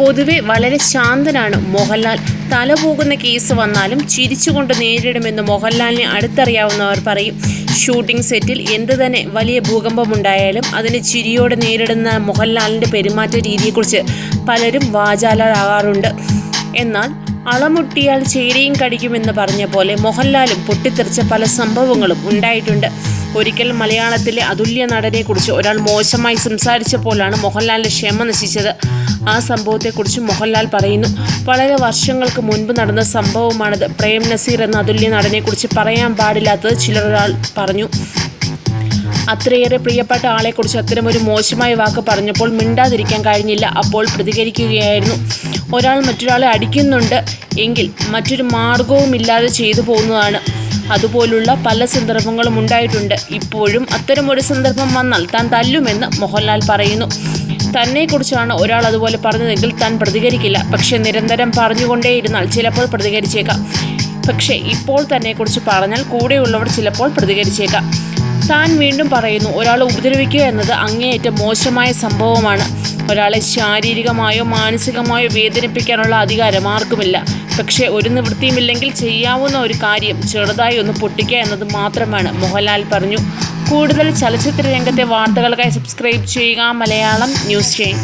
പൊതുവെ വളരെ ശാന്തനാണ് മോഹൻലാൽ. തല പോകുന്ന കേസ് വന്നാലും ചിരിച്ചുകൊണ്ട് നേരിടുമെന്ന് മോഹൻലാലിനെ അടുത്തറിയാവുന്നവർ പറയും. ഷൂട്ടിംഗ് സെറ്റിൽ എന്ത് തന്നെ വലിയ ഭൂകമ്പമുണ്ടായാലും അതിന് ചിരിയോടെ നേരിടുന്ന മോഹൻലാലിന്റെ പെരുമാറ്റ രീതിയെക്കുറിച്ച് പലരും വാചാലരാകാറുണ്ട്. എന്നാൽ അളമുട്ടിയാൽ ചേരിയും കടിക്കുമെന്ന് പറഞ്ഞ പോലെ മോഹൻലാലും പൊട്ടിത്തെറിച്ച പല സംഭവങ്ങളും ഉണ്ടായിട്ടുണ്ട്. ഒരിക്കൽ മലയാളത്തിലെ അതുല്യ നടനെ കുറിച്ച് ഒരാൾ മോശമായി സംസാരിച്ചപ്പോഴാണ് മോഹൻലാലിന്റെ ക്ഷമ നശിച്ചത്. ആ സംഭവത്തെക്കുറിച്ച് മോഹൻലാൽ പറയുന്നു വളരെ വർഷങ്ങൾക്ക് മുൻപ് നടന്ന സംഭവമാണിത്. പ്രേം നസീർ എന്ന അതുല്യ നടനെക്കുറിച്ച് പറയാൻ പാടില്ലാത്തത് ചിലരൊരാൾ പറഞ്ഞു. അത്രയേറെ പ്രിയപ്പെട്ട ആളെക്കുറിച്ച് ഒരു മോശമായ വാക്ക് പറഞ്ഞപ്പോൾ മിണ്ടാതിരിക്കാൻ കഴിഞ്ഞില്ല. അപ്പോൾ പ്രതികരിക്കുകയായിരുന്നു. ഒരാൾ മറ്റൊരാളെ അടിക്കുന്നുണ്ട് എങ്കിൽ മറ്റൊരു മാർഗവുമില്ലാതെ ചെയ്തു പോകുന്നതാണ്. അതുപോലുള്ള പല സന്ദർഭങ്ങളും ഉണ്ടായിട്ടുണ്ട്. ഇപ്പോഴും അത്തരമൊരു സന്ദർഭം വന്നാൽ താൻ തല്ലുമെന്ന് മോഹൻലാൽ പറയുന്നു. തന്നെക്കുറിച്ചാണ് ഒരാൾ അതുപോലെ പറഞ്ഞതെങ്കിൽ താൻ പ്രതികരിക്കില്ല. പക്ഷേ നിരന്തരം പറഞ്ഞുകൊണ്ടേയിരുന്നാൽ ചിലപ്പോൾ പ്രതികരിച്ചേക്കാം. പക്ഷേ ഇപ്പോൾ തന്നെക്കുറിച്ച് പറഞ്ഞാൽ കൂടെയുള്ളവർ ചിലപ്പോൾ പ്രതികരിച്ചേക്കാം. താൻ വീണ്ടും പറയുന്നു ഒരാളെ ഉപദ്രവിക്കുക എന്നത് അങ്ങേയറ്റം മോശമായ സംഭവമാണ്. ഒരാളെ ശാരീരികമായോ മാനസികമായോ വേദനിപ്പിക്കാനുള്ള അധികാരം ആർക്കുമില്ല. പക്ഷേ ഒരു നിവൃത്തിയുമില്ലെങ്കിൽ ചെയ്യാവുന്ന ഒരു കാര്യം ചെറുതായി ഒന്ന് പൊട്ടിക്കുക എന്നത് മാത്രമാണ് മോഹൻലാൽ പറഞ്ഞു. കൂടുതൽ ചലച്ചിത്ര രംഗത്തെ വാർത്തകൾക്കായി സബ്സ്ക്രൈബ് ചെയ്യുക മലയാളം ന്യൂസ് ചെയിൻ